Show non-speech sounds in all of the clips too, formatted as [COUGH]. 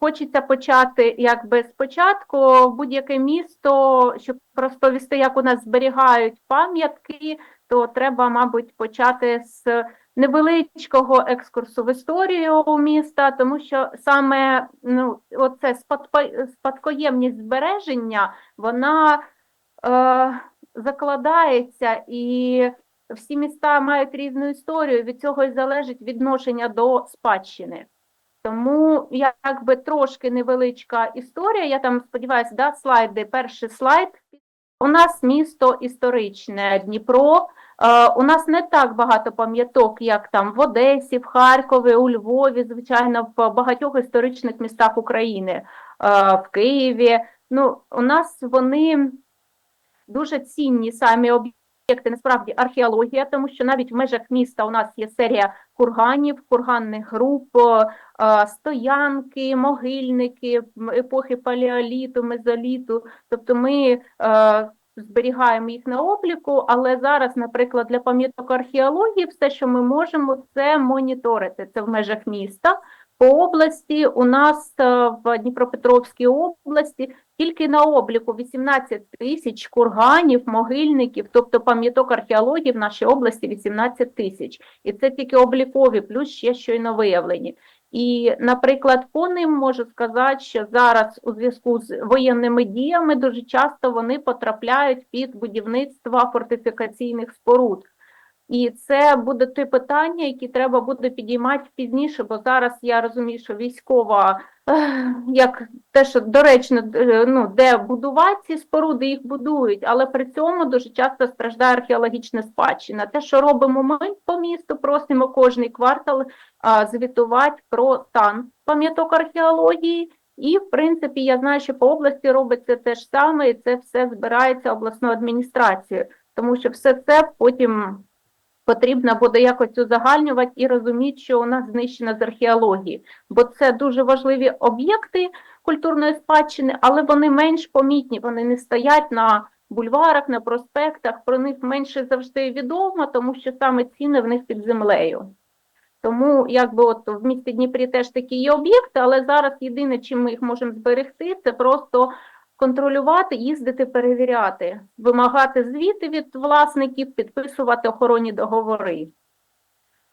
хочеться почати якби спочатку будь-яке місто, щоб розповісти, як у нас зберігають пам'ятки, то треба, мабуть, почати з невеличкого екскурсу в історію міста, тому що саме ну, оце спадкоємність збереження, вона е, закладається і всі міста мають різну історію, від цього і залежить відношення до спадщини. Тому якби трошки невеличка історія. Я там сподіваюся, да, слайди. Перший слайд. У нас місто історичне Дніпро. Е, у нас не так багато пам'яток, як там в Одесі, в Харкові, у Львові, звичайно, в багатьох історичних містах України, е, в Києві. Ну, у нас вони дуже цінні самі об'єкти, насправді археологія, тому що навіть в межах міста у нас є серія курганів, курганних груп, е, стоянки, могильники епохи палеоліту, мезоліту. Тобто ми е, зберігаємо їх на обліку, але зараз, наприклад, для пам'яток археології, все, що ми можемо, це моніторити. Це в межах міста. По області у нас е, в Дніпропетровській області тільки на обліку 18 тисяч курганів, могильників, тобто пам'яток археології в нашій області 18 тисяч. І це тільки облікові, плюс ще щойно виявлені. І, наприклад, по ним можу сказати, що зараз у зв'язку з воєнними діями дуже часто вони потрапляють під будівництво фортифікаційних споруд. І це буде ті питання, які треба буде підіймати пізніше, бо зараз я розумію, що військова, як те, що доречно, е, ну, де будувати ці споруди, їх будують, але при цьому дуже часто страждає археологічна спадщина. Те, що робимо ми по місту, просимо кожний квартал а, звітувати про стан пам'яток археології. І, в принципі, я знаю, що по області робиться те ж саме, і це все збирається обласною адміністрацією, тому що все це потім потрібно буде якось узагальнювати і розуміти, що у нас знищено з археології, бо це дуже важливі об'єкти культурної спадщини, але вони менш помітні, вони не стоять на бульварах, на проспектах, про них менше завжди відомо, тому що саме ціни в них під землею. Тому якби от в місті Дніпрі теж такі є об'єкти, але зараз єдине, чим ми їх можемо зберегти, це просто контролювати, їздити, перевіряти, вимагати звіти від власників, підписувати охоронні договори.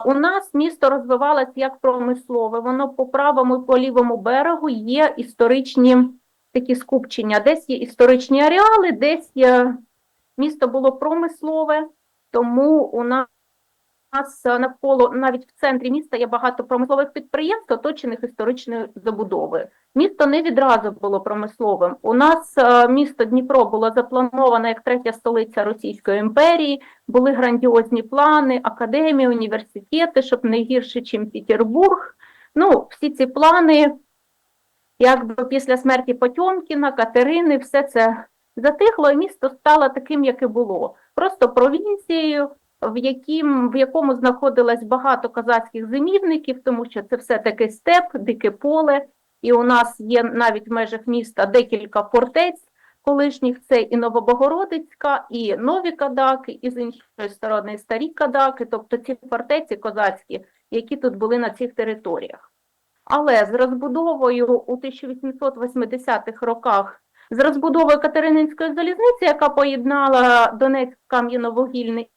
У нас місто розвивалось як промислове, воно по правому і по лівому берегу є історичні такі скупчення. Десь є історичні ареали, десь є... місто було промислове, тому у нас нас е, навколо навіть в центрі міста є багато промислових підприємств, оточених історичною забудовою. Місто не відразу було промисловим. У нас е, місто Дніпро було заплановане як третя столиця Російської імперії. Були грандіозні плани, академії, університети, щоб не гірше, ніж Петербург. Ну, всі ці плани, якби після смерті Потьомкіна, Катерини, все це затихло, і місто стало таким, як і було. Просто провінцією в, яким, в якому знаходилось багато козацьких зимівників, тому що це все-таки степ, дике поле, і у нас є навіть в межах міста декілька фортець колишніх, це і Новобогородицька, і нові кадаки, і з іншої сторони старі кадаки, тобто ці фортеці козацькі, які тут були на цих територіях. Але з розбудовою у 1880-х роках з розбудовою Катерининської залізниці, яка поєднала Донецьк кам'яно-вугільний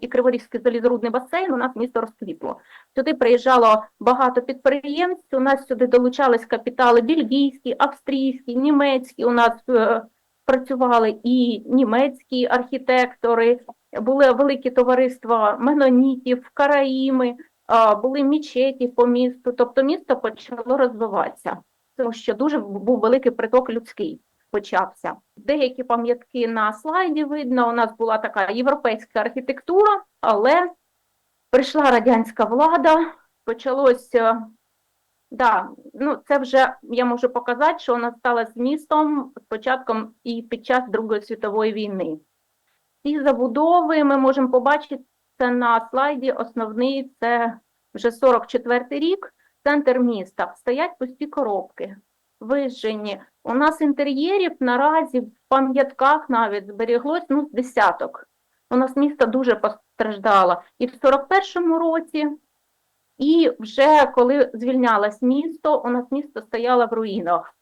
і Криворізький залізорудний басейн, у нас місто розквітло. Сюди приїжджало багато підприємств, у нас сюди долучались капітали бельгійські, австрійські, німецькі, у нас е, працювали і німецькі архітектори, були великі товариства менонітів, караїми, е, були мечеті по місту, тобто місто почало розвиватися, тому що дуже був великий приток людський почався. Деякі пам'ятки на слайді видно. У нас була така європейська архітектура, але прийшла радянська влада, почалося. Да, ну це вже я можу показати, що вона стала з містом з початком і під час Другої світової війни. Ці забудови ми можемо побачити це на слайді. Основний це вже 44-й рік, центр міста. Стоять пусті коробки, вижжені. У нас інтер'єрів наразі в пам'ятках навіть зберіглось ну, десяток. У нас місто дуже постраждало. І в 41-му році, І вже коли звільнялось місто, у нас місто стояло в руїнах.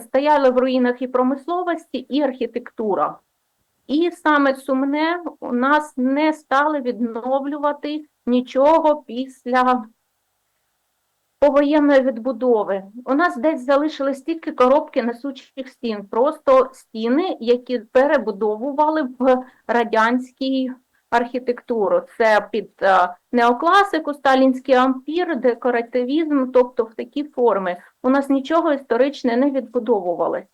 Стояли в руїнах і промисловості, і архітектура. І саме сумне, у нас не стали відновлювати нічого після повоєнної відбудови. У нас десь залишились тільки коробки несучих стін, просто стіни, які перебудовували в радянській архітектуру. Це під е, неокласику, сталінський ампір, декоративізм, тобто в такі форми. У нас нічого історичне не відбудовувалось.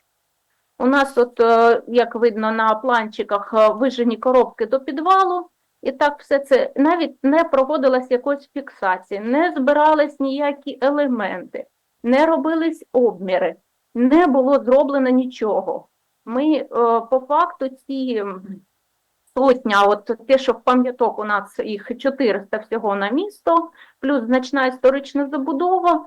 У нас, от, е, як видно на планчиках, е, вижені коробки до підвалу, і так все це навіть не проводилась якоїсь фіксації, не збирались ніякі елементи, не робились обміри, не було зроблено нічого. Ми е, по факту ці сотня, от те, що в пам'яток у нас їх 400 всього на місто, плюс значна історична забудова,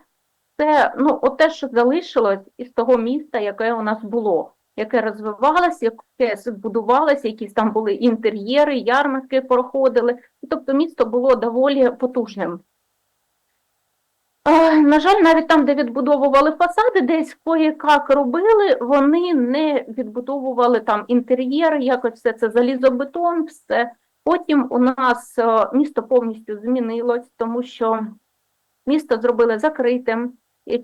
це ну, от те, що залишилось із того міста, яке у нас було, яке розвивалося, яке збудувалося, якісь там були інтер'єри, ярмарки проходили. Тобто місто було доволі потужним. Е, На жаль, навіть там, де відбудовували фасади, десь кое-як робили, вони не відбудовували там інтер'єр, якось все це залізобетон, все. Потім у нас е, місто повністю змінилось, тому що місто зробили закритим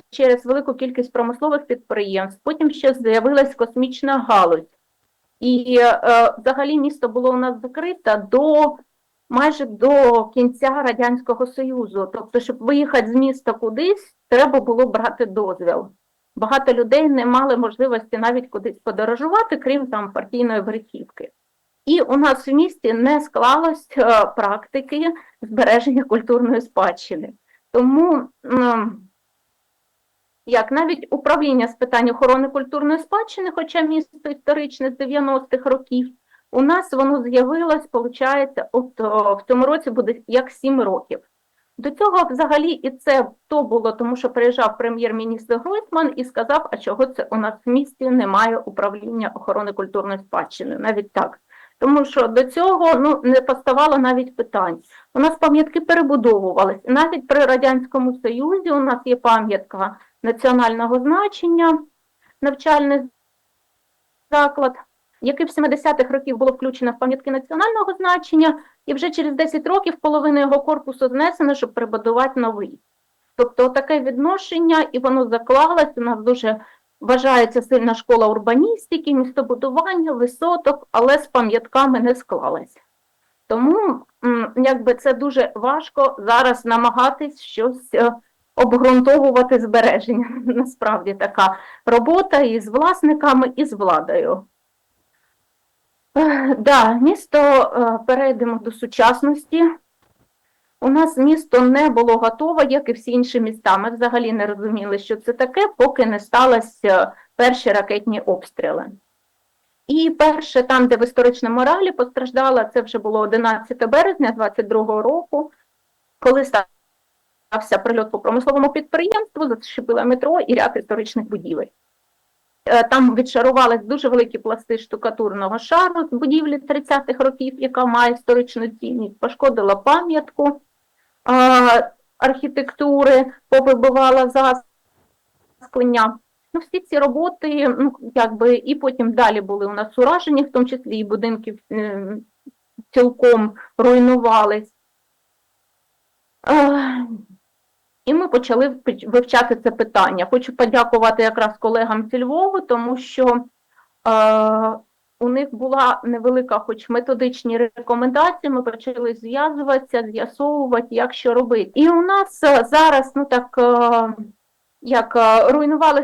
через велику кількість промислових підприємств. Потім ще з'явилась космічна галузь. І е, взагалі місто було у нас закрите до майже до кінця Радянського Союзу. Тобто, щоб виїхати з міста кудись, треба було брати дозвіл. Багато людей не мали можливості навіть кудись подорожувати, крім там партійної верхівки. І у нас в місті не склалось е, практики збереження культурної спадщини. Тому м, як навіть управління з питань охорони культурної спадщини, хоча місто історичне з 90-х років, у нас воно з'явилось, виходить, от в цьому році буде як 7 років. До цього взагалі і це то було, тому що приїжджав прем'єр-міністр Гройсман і сказав, а чого це у нас в місті немає управління охорони культурної спадщини, навіть так. Тому що до цього ну, не поставало навіть питань. У нас пам'ятки перебудовувались. Навіть при Радянському Союзі у нас є пам'ятка національного значення, навчальний заклад, який в 70-х років було включено в пам'ятки національного значення, і вже через 10 років половину його корпусу знесено, щоб прибудувати новий. Тобто таке відношення, і воно заклалось, у нас дуже вважається сильна школа урбаністики, містобудування, висоток, але з пам'ятками не склалось. Тому якби це дуже важко зараз намагатись щось е, обґрунтовувати збереження. [LAUGHS] Насправді така робота і з власниками, і з владою. Е, Да, місто е, перейдемо до сучасності. У нас місто не було готове, як і всі інші міста. Ми взагалі не розуміли, що це таке, поки не сталося перші ракетні обстріли. І перше, там, де в історичному моралі постраждала, це вже було 11 березня 22-го року, коли стався прильот по промисловому підприємству, зачепила метро і ряд історичних будівель. Е, Там відшарувались дуже великі пласти штукатурного шару з будівлі 30-х років, яка має історичну цінність, пошкодила пам'ятку архітектури, повибивала засклення. Ну, всі ці роботи, ну, якби, і потім далі були у нас уражені, в тому числі і будинки е, цілком руйнувались. Е, і ми почали вивчати це питання. Хочу подякувати якраз колегам зі Львову, тому що е, у них була невелика, хоч методичні рекомендації. Ми почали зв'язуватися, з'ясовувати, як що робити. І у нас е, зараз, ну так. Е, як е,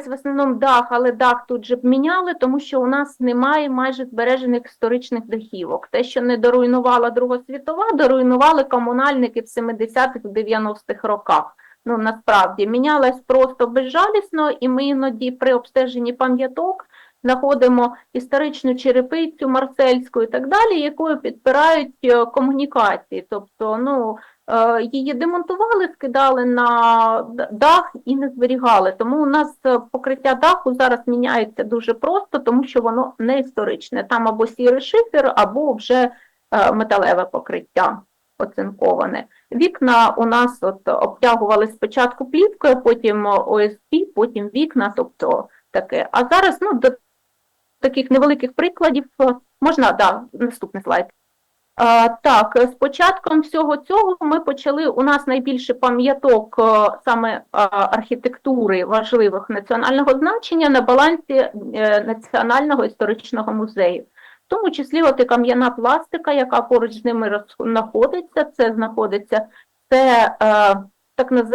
в основному дах, але дах тут же б міняли, тому що у нас немає майже збережених історичних дахівок. Те, що не доруйнувала Друга світова, доруйнували комунальники в 70-х, 90-х роках. Ну насправді мінялась просто безжалісно, і ми іноді при обстеженні пам'яток знаходимо історичну черепицю марсельську і так далі, якою підпирають е, комунікації. Тобто, ну е, її демонтували, скидали на дах і не зберігали. Тому у нас е, покриття даху зараз міняється дуже просто, тому що воно не історичне. Там або сірий шифер, або вже металеве покриття. Оцинковане. Вікна у нас от обтягували спочатку плівкою, потім ОСП, потім вікна, тобто таке. А зараз ну, до таких невеликих прикладів можна, да, наступний слайд. А, так, з початком всього цього ми почали. У нас найбільше пам'яток саме архітектури важливих національного значення на балансі Національного історичного музею. В тому числі от і кам'яна пластика, яка поруч з ними знаходиться. Це знаходиться це е, так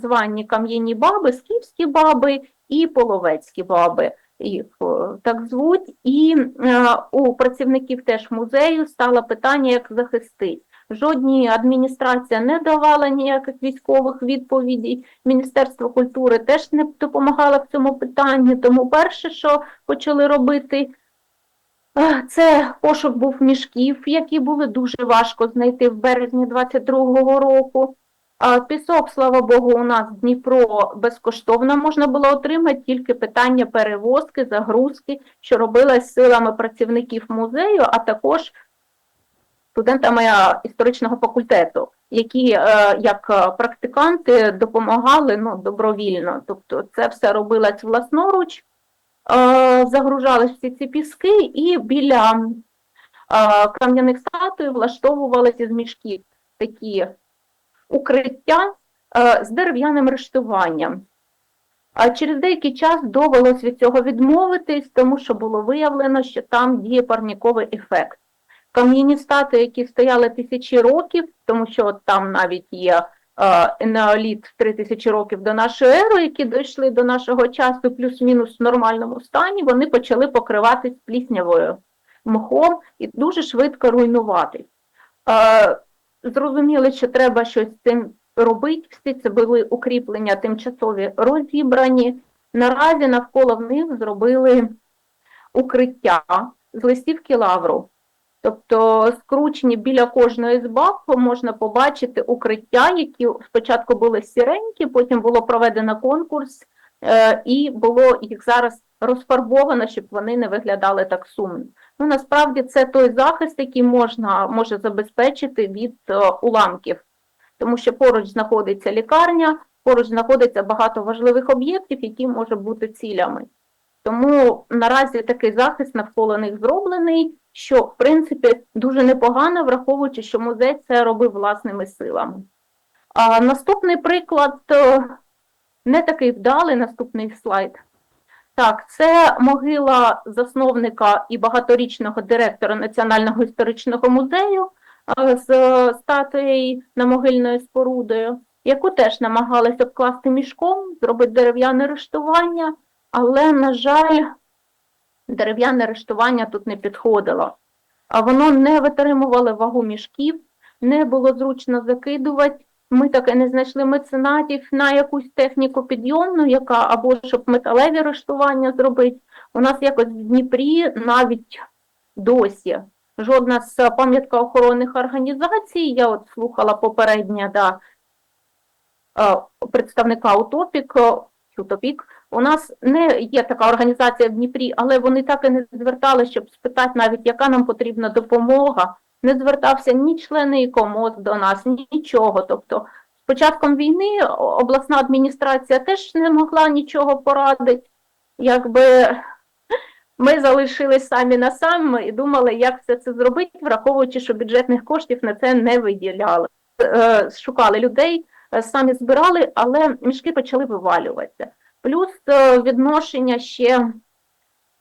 звані кам'яні баби, скіфські баби і половецькі баби. Їх е, так звуть, і е, у працівників теж музею стало питання, як захистити. Жодні адміністрація не давала ніяких військових відповідей. Міністерство культури теж не допомагало в цьому питанні. Тому перше, що почали робити, це пошук був мішків, які були дуже важко знайти в березні 22-го року. Пісок, слава Богу, у нас Дніпро безкоштовно можна було отримати тільки питання перевозки, загрузки, що робилось силами працівників музею, а також студентами історичного факультету, які е, як практиканти допомагали ну, добровільно. Тобто це все робилось власноруч, е, загружались всі ці піски і біля е, кам'яних статуй влаштовувалися із мішків такі укриття е, з дерев'яним рештуванням. А через деякий час довелось від цього відмовитись, тому що було виявлено, що там діє парніковий ефект. Кам'яні статуї, які стояли тисячі років, тому що от там навіть є е, енеоліт 3000 років до нашої ери, які дійшли до нашого часу плюс-мінус в нормальному стані, вони почали покриватись пліснявою мхом і дуже швидко руйнуватись. Е, зрозуміли, що треба щось з цим робити. Всі це були укріплення тимчасові розібрані. Наразі навколо них зробили укриття з листівки лавру. Тобто скручені біля кожної з баб можна побачити укриття, які спочатку були сіренькі, потім було проведено конкурс, е, і було їх зараз розфарбовано, щоб вони не виглядали так сумно. Ну, насправді це той захист, який можна може забезпечити від е, уламків, тому що поруч знаходиться лікарня, поруч знаходиться багато важливих об'єктів, які можуть бути цілями. Тому наразі такий захист навколо них зроблений, що в принципі дуже непогано, враховуючи, що музей це робив власними силами. А наступний приклад не такий вдалий, наступний слайд. Так, це могила засновника і багаторічного директора Національного історичного музею з статуєю на могильною спорудою, яку теж намагалися обкласти мішком, зробити дерев'яне рештування, але, на жаль, дерев'яне рештування тут не підходило. А воно не витримувало вагу мішків, не було зручно закидувати. Ми таки не знайшли меценатів на якусь техніку підйомну, яка або щоб металеві рештування зробити. У нас якось в Дніпрі навіть досі жодна з пам'яткоохоронних організацій, я от слухала попередня да, е, представника Утопік, е, Утопік, у нас не є така організація в Дніпрі, але вони так і не звертали, щоб спитати навіть, яка нам потрібна допомога не звертався ні члени ІКОМОС до нас, нічого. Тобто, з початком війни обласна адміністрація теж не могла нічого порадити. Якби ми залишились самі на самі і думали, як все це зробити, враховуючи, що бюджетних коштів на це не виділяли. Е, Шукали людей, е, самі збирали, але мішки почали вивалюватися. Плюс е, відношення ще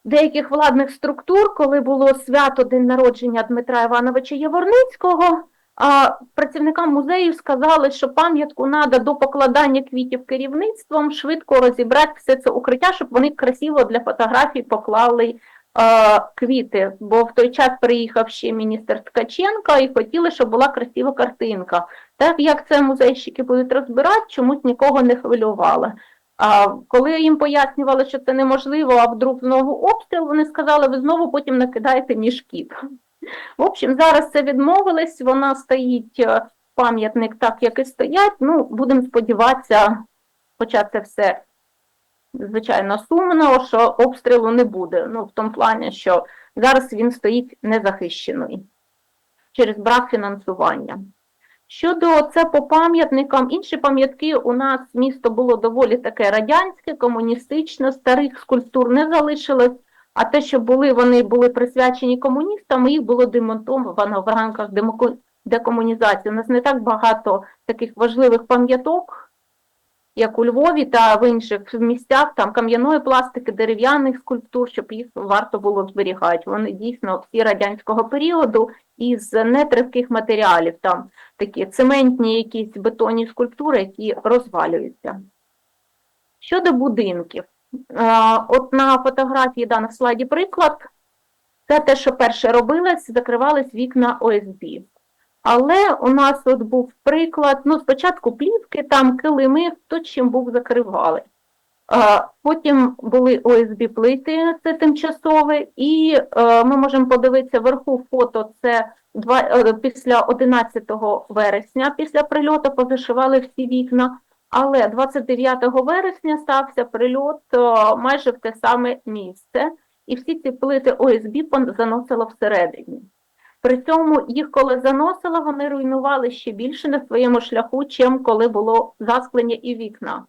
деяких владних структур, коли було свято день народження Дмитра Івановича Яворницького, а працівникам музею сказали, що пам'ятку треба до покладання квітів керівництвом швидко розібрати все це укриття, щоб вони красиво для фотографій поклали е, квіти. Бо в той час приїхав ще міністр Ткаченко і хотіли, щоб була красива картинка. Так як це музейщики будуть розбирати, чомусь нікого не хвилювало. А коли їм пояснювали, що це неможливо, а вдруг знову обстріл, вони сказали, ви знову потім накидаєте мішків. В общем, зараз це відмовились, вона стоїть е, пам'ятник так, як і стоять. Ну, будемо сподіватися, хоча це все, звичайно, сумно, що обстрілу не буде. Ну, в тому плані, що зараз він стоїть незахищений через брак фінансування. Щодо це по пам'ятникам, інші пам'ятки у нас місто було доволі таке радянське, комуністичне, старих скульптур не залишилось. А те, що були, вони були присвячені комуністам, їх було демонтовано в рамках декомунізації. У нас не так багато таких важливих пам'яток, як у Львові та в інших місцях, там кам'яної пластики, дерев'яних скульптур, щоб їх варто було зберігати. Вони дійсно всі радянського періоду із нетривких матеріалів, там такі цементні якісь бетонні скульптури, які розвалюються. Щодо будинків, От на фотографії да, на слайді приклад. Це те, що перше робилось, закривались вікна ОСБ. Але у нас от був приклад, ну, спочатку плівки, там килими, хто чим був закривали. Е, Потім були ОСБ плити, це тимчасове, і е, ми можемо подивитися вверху фото, це е, після 11 вересня, після прильоту позашивали всі вікна. Але 29 вересня стався прильот о, майже в те саме місце, і всі ці плити ОСБ заносило всередині. При цьому їх, коли заносило, вони руйнували ще більше на своєму шляху, чим коли було засклення і вікна.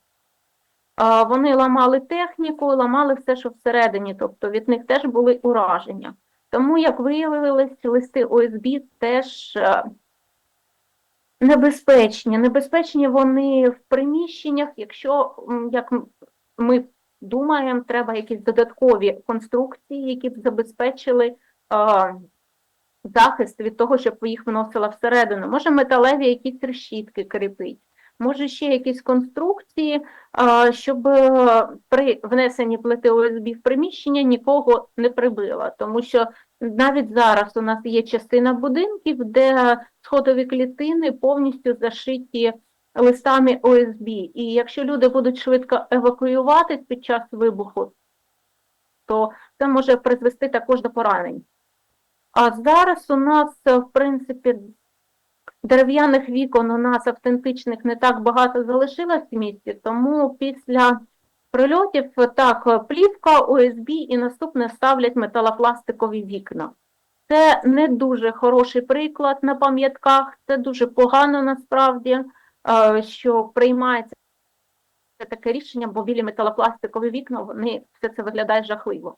Вони ламали техніку, ламали все, що всередині, тобто від них теж були ураження. Тому, як виявилось, листи ОСБ теж е, Небезпечні. Небезпечні вони в приміщеннях, якщо, як ми думаємо, треба якісь додаткові конструкції, які б забезпечили захист від того, щоб їх вносила всередину. Може металеві якісь решітки кріпить, може ще якісь конструкції, щоб е, при внесенні плити ОСБ в приміщення нікого не прибило. Тому що навіть зараз у нас є частина будинків, де сходові клітини повністю зашиті листами ОСБ. І якщо люди будуть швидко евакуюватись під час вибуху, то це може призвести також до поранень. А зараз у нас, е, в принципі, дерев'яних вікон у нас автентичних не так багато залишилось в місті, тому після прильотів так, плівка, ОСБ і наступне ставлять металопластикові вікна. Це не дуже хороший приклад на пам'ятках, це дуже погано насправді, е, що приймається таке рішення, бо білі металопластикові вікна, вони все це виглядає жахливо.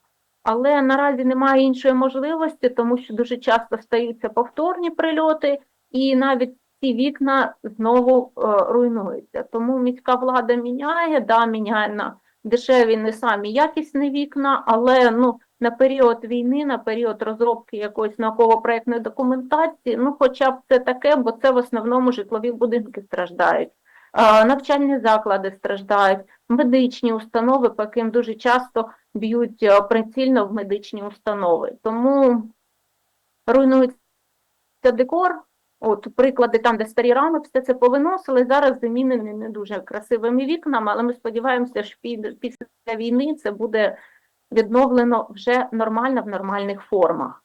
Але наразі немає іншої можливості, тому що дуже часто стаються повторні прильоти, і навіть ці вікна знову е, руйнуються. Тому міська влада міняє, да, міняє на дешеві, не самі якісні вікна, але ну, на період війни, на період розробки якоїсь науково-проєктної документації, ну хоча б це таке, бо це в основному житлові будинки страждають. Навчальні заклади страждають, медичні установи, по яким дуже часто б'ють е, прицільно в медичні установи. Тому руйнується декор. От приклади там, де старі рами, все це повиносили. Зараз замінені не дуже красивими вікнами, але ми сподіваємося, що після війни це буде відновлено вже нормально в нормальних формах.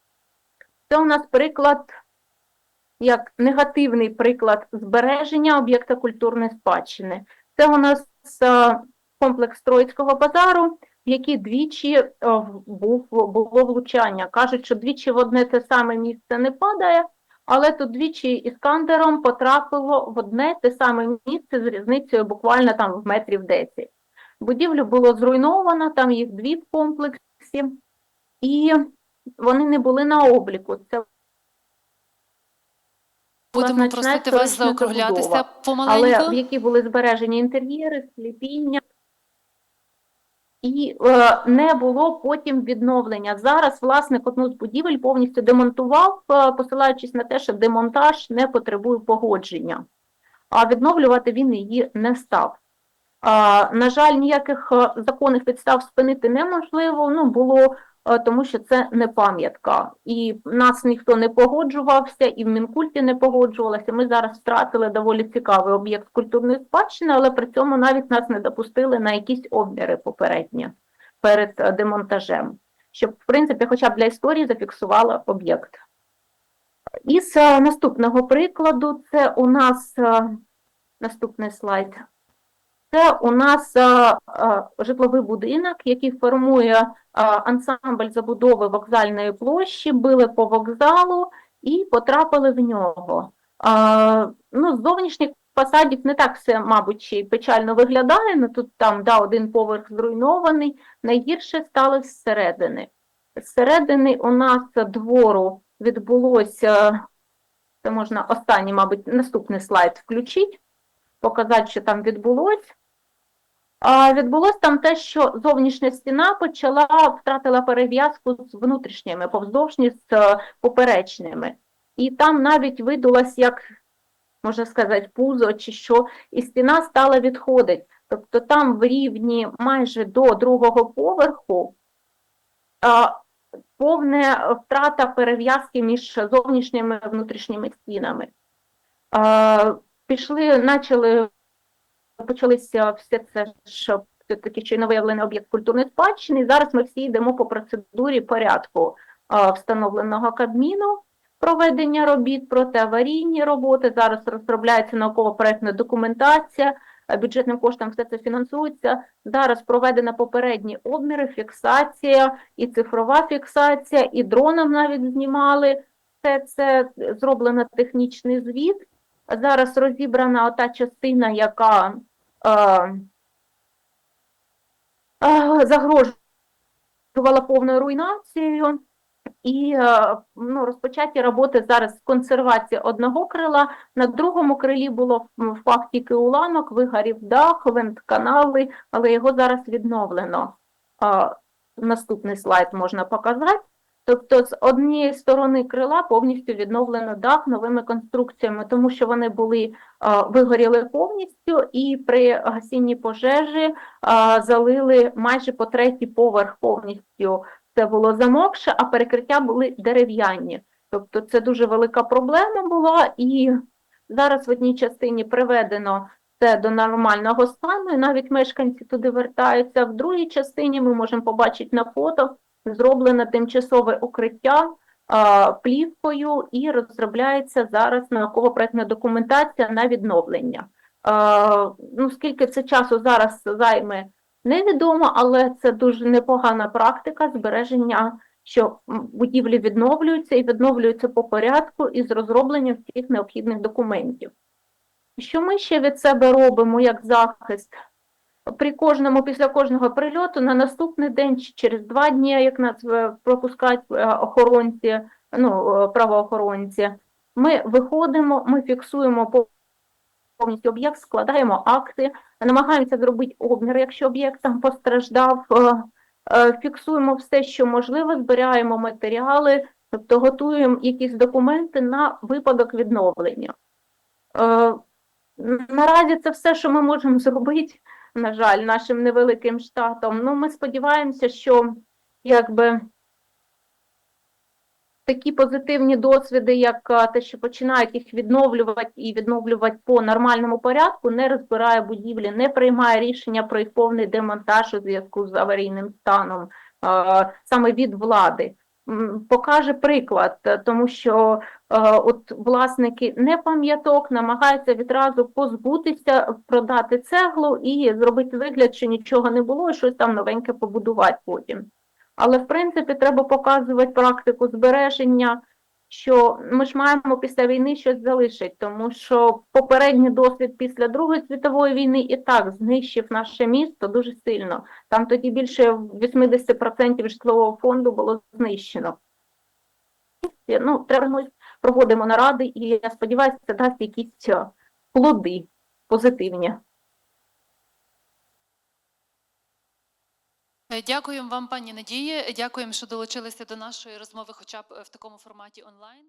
Це у нас приклад, як негативний приклад збереження об'єкта культурної спадщини. Це у нас е, комплекс Троїцького базару, в який двічі е, був, було влучання. Кажуть, що двічі в одне те саме місце не падає, але тут двічі іскандером потрапило в одне те саме місце з різницею буквально там в метрів 10. Будівлю було зруйновано, там їх дві в комплексі, і вони не були на обліку. Це Будемо просити вас заокруглятися помаленьку. але в які були збережені інтер'єри, сліпіння. І е, не було потім відновлення. Зараз власник одну з будівель повністю демонтував, е, посилаючись на те, що демонтаж не потребує погодження, а відновлювати він її не став. Е, на жаль, ніяких е, законних підстав спинити неможливо. Ну було тому, що це не пам'ятка, і нас ніхто не погоджувався, і в Мінкульті не погоджувалося. Ми зараз втратили доволі цікавий об'єкт культурної спадщини, але при цьому навіть нас не допустили на якісь обміри попередні перед е, демонтажем, щоб в принципі, хоча б для історії зафіксувала об'єкт. Із е, наступного прикладу, це у нас е, наступний слайд. Це у нас е, е, житловий будинок, який формує е, ансамбль забудови вокзальної площі, били по вокзалу і потрапили в нього. Ну, з зовнішніх фасадів не так все, мабуть, ще й печально виглядає. Ну, тут там да, один поверх зруйнований. Найгірше стало зсередини. Зсередини у нас двору відбулося, це можна останній, мабуть, наступний слайд включити, показати, що там відбулось. А відбулось там те, що зовнішня стіна почала втратила перев'язку з внутрішніми, повздовжні з е, поперечними. І там навіть видулось, як можна сказати, пузо чи що, і стіна стала відходити. Тобто там в рівні майже до другого поверху повна втрата перев'язки між зовнішніми і внутрішніми стінами. Пішли, почали, почалися все це, що все-таки щойно виявлений об'єкт культурної спадщини. Зараз ми всі йдемо по процедурі порядку а, встановленого Кабміну проведення робіт, протиаварійні роботи. Зараз розробляється науково-проектна документація, бюджетним коштом все це фінансується. Зараз проведена попередні обміри, фіксація і цифрова фіксація, і дроном навіть знімали. Все це зроблено технічний звіт. Зараз розібрана ота частина, яка е, е, загрожувала повною руйнацією. І е, ну, розпочаті роботи зараз з консервації одного крила. На другому крилі було впав тільки уламок, вигорів дах, вентканали, але його зараз відновлено. Е, Наступний слайд можна показати. Тобто з однієї сторони крила повністю відновлено дах новими конструкціями, тому що вони були е, вигоріли повністю і при гасінні пожежі е, залили майже по третій поверх повністю це було замокше, а перекриття були дерев'яні. Тобто це дуже велика проблема була, і зараз в одній частині приведено це до нормального стану, і навіть мешканці туди вертаються. В другій частині ми можемо побачити на фото зроблене тимчасове укриття плівкою і розробляється зараз науково-проектна документація на відновлення. Ну, скільки це часу зараз займе Невідомо, але це дуже непогана практика збереження, що будівлі відновлюються і відновлюються по порядку із розробленням всіх необхідних документів. Що ми ще від себе робимо як захист? При кожному, після кожного прильоту на наступний день чи через два дні, як нас е, пропускають е, охоронці, ну, е, правоохоронці, ми виходимо, ми фіксуємо по- повністю об'єкт, складаємо акти, намагаємося зробити обмір, якщо об'єкт там постраждав, фіксуємо все, що можливо, збираємо матеріали, тобто готуємо якісь документи на випадок відновлення. Наразі це все, що ми можемо [LAUGHS] зробити, на жаль, нашим невеликим штатом. Ну, ми сподіваємося, що якби такі позитивні досвіди, як те, що починають їх відновлювати і відновлювати по нормальному порядку, не розбирає будівлі, не приймає рішення про їх повний демонтаж у зв'язку з аварійним станом саме від влади. Покаже приклад, е, тому що е, от власники не пам'яток намагаються відразу позбутися, продати цеглу і зробити вигляд, що нічого не було, і щось там новеньке побудувати потім. Але в принципі треба показувати практику збереження, що ми ж маємо після війни щось залишити, тому що попередній досвід після Другої світової війни і так знищив наше місто дуже сильно. Там тоді більше 80% житлового фонду було знищено. Ну, треба проводимо наради, і я сподіваюся, це дасть якісь плоди позитивні. Дякуємо вам, пані Надії. Дякуємо, що долучилися до нашої розмови, хоча б е, в такому форматі онлайн.